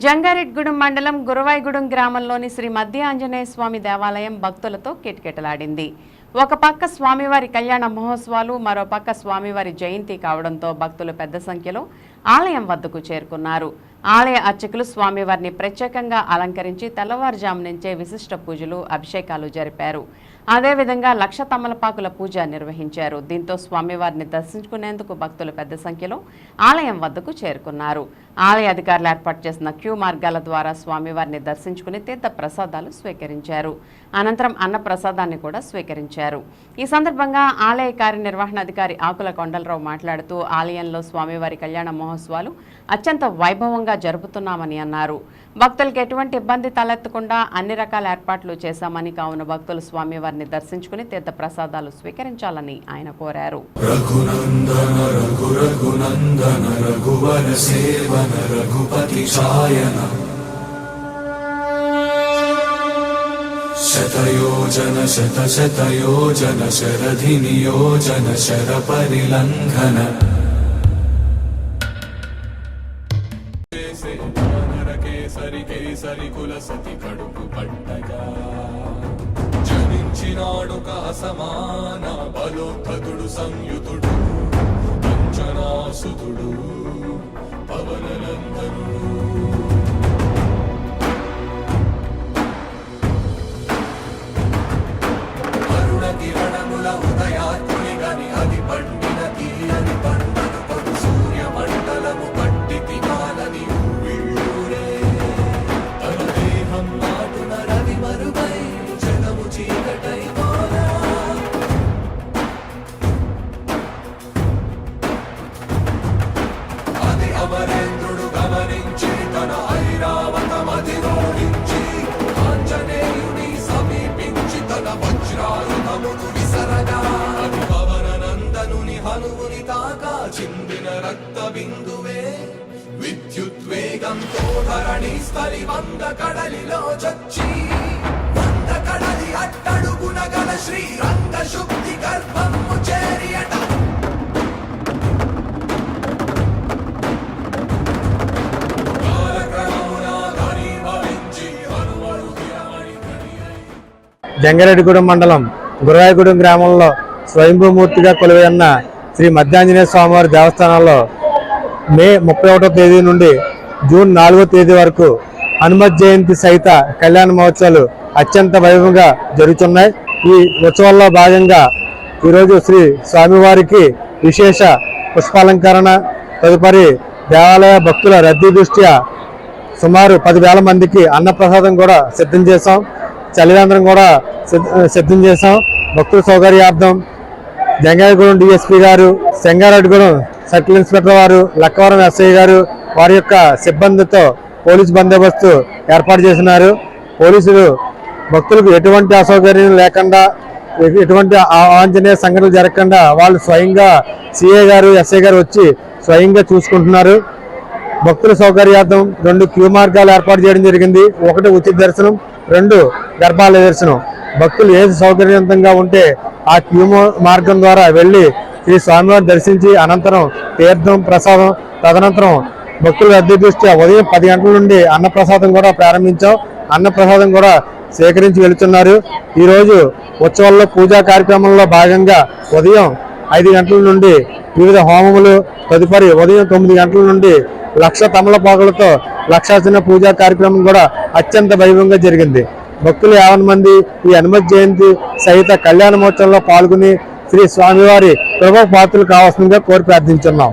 జంగారెడ్గూడెం మండలం గురవాయిగూడెం గ్రామంలోని శ్రీ మధ్య ఆంజనేయ స్వామి దేవాలయం భక్తులతో కిటకిటలాడింది. ఒక పక్క స్వామివారి కళ్యాణ మహోత్సవాలు మరో పక్క స్వామివారి జయంతి కావడంతో భక్తులు పెద్ద సంఖ్యలో ఆలయం వద్దకు చేరుకున్నారు. ఆలయ అర్చకులు స్వామివారిని ప్రత్యేకంగా అలంకరించి తెల్లవారుజాము నుంచే విశిష్ట పూజలు అభిషేకాలు జరిపారు. అదేవిధంగా లక్ష తమలపాకుల పూజ నిర్వహించారు. దీంతో స్వామివారిని దర్శించుకునేందుకు భక్తులు పెద్ద సంఖ్యలో ఆలయం వద్దకు చేరుకున్నారు. ఆలయ అధికారులు ఏర్పాటు చేసిన క్యూ మార్గాల ద్వారా స్వామివారిని దర్శించుకుని తీర్థ ప్రసాదాలు స్వీకరించారు. అనంతరం అన్న ప్రసాదాన్ని కూడా స్వీకరించారు. ఈ సందర్భంగా ఆలయ కార్యనిర్వహణాధికారి ఆకుల కొండలరావు మాట్లాడుతూ ఆలయంలో స్వామివారి కళ్యాణ మహోత్సవాలు అత్యంత వైభవంగా ఘనంగా జరుపుతున్నామని అన్నారు. భక్తులకు ఎటువంటి ఇబ్బంది తలెత్తకుండా అన్ని రకాల ఏర్పాట్లు చేశామని కావున భక్తులు స్వామివారిని దర్శించుకుని తీర్థ ప్రసాదాలు స్వీకరించాలని ఆయన కోరారు. శతయోజన శత శతయోజన శరధి నియోజన శర పరిలంఘన జనించినాడు అసమాన బలోద్ధతుడు సంయుతుడు అంజనాసుతుడు పవననందనుడు. అరుణ కిరణముల ఉదయాత్ముని అమరేంద్రుడు గమనించి తన ఐరావతమధిరోహించి ఆంజనేయుని సమీపించి తన వజ్రాయుధమును విసరగా. అది పవన నందనుని తాకా చిందిన రక్త బిందువే విద్యుద్వేగంతో ధరణి స్థలి వంద కడలిలో చచ్చి వంద కడలి అట్టడుగున గల శ్రీరంగ జంగారెడ్డిగూడెం మండలం గుర్రాయగూడెం గ్రామంలో స్వయంభూమూర్తిగా కొలువైన ఉన్న శ్రీ మధ్యాంజనేయ స్వామివారి దేవస్థానంలో మే ముప్పై ఒకటో తేదీ నుండి జూన్ నాలుగో తేదీ వరకు హనుమత్ జయంతి సహిత కళ్యాణ మహోత్సవాలు అత్యంత వైభవంగా జరుగుతున్నాయి. ఈ ఉత్సవాల్లో భాగంగా ఈరోజు శ్రీ స్వామివారికి విశేష పుష్పాలంకరణ తదుపరి దేవాలయ భక్తుల రద్దీ దృష్ట్యా సుమారు పదివేల మందికి అన్నప్రసాదం కూడా సిద్ధం చేసాం చలివేంద్రం కూడా సిద్ధం చేశాం. భక్తుల సౌకర్యార్థం జంగాయగూడెం డిఎస్పీ గారు సెంగారెడ్డిగూడెం సర్కిల్ ఇన్స్పెక్టర్ వారు లక్కవరం ఎస్ఐ గారు వారి యొక్క సిబ్బందితో పోలీస్ బందోబస్తు ఏర్పాటు చేసినారు. పోలీసులు భక్తులకు ఎటువంటి అసౌకర్యం లేకుండా ఎటువంటి ఆంజనేయ సంఘటనలు జరగకుండా వాళ్ళు స్వయంగా సిఏ గారు ఎస్ఐ గారు వచ్చి స్వయంగా చూసుకుంటున్నారు. భక్తుల సౌకర్యార్థం రెండు క్యూ మార్గాలు ఏర్పాటు చేయడం జరిగింది. ఒకటి ఉచిత దర్శనం రెండు గర్భాలయ దర్శనం భక్తులు ఏది సౌకర్యవంతంగా ఉంటే ఆ క్యూ మార్గం ద్వారా వెళ్ళి శ్రీ స్వామివారిని దర్శించి అనంతరం తీర్థం ప్రసాదం తదనంతరం భక్తుల రద్దీ దృష్ట్యా ఉదయం పది గంటల నుండి అన్నప్రసాదం కూడా ప్రారంభించాం. అన్నప్రసాదం కూడా సేకరించి వెళుతున్నారు. ఈరోజు ఉత్సవాల్లో పూజా కార్యక్రమంలో భాగంగా ఉదయం ఐదు గంటల నుండి వివిధ హోమములు తదుపరి ఉదయం తొమ్మిది గంటల నుండి లక్ష తమలపాకులతో లక్షార్చన పూజా కార్యక్రమం కూడా అత్యంత వైభవంగా జరిగింది. భక్తులు యావన్ మంది ఈ హనుమత్ జయంతి సహిత కళ్యాణ మహోత్సవంలో పాల్గొని శ్రీ స్వామివారి ప్రభావ పాత్రలు కావాల్సిందిగా కోరి ప్రార్థించున్నాం.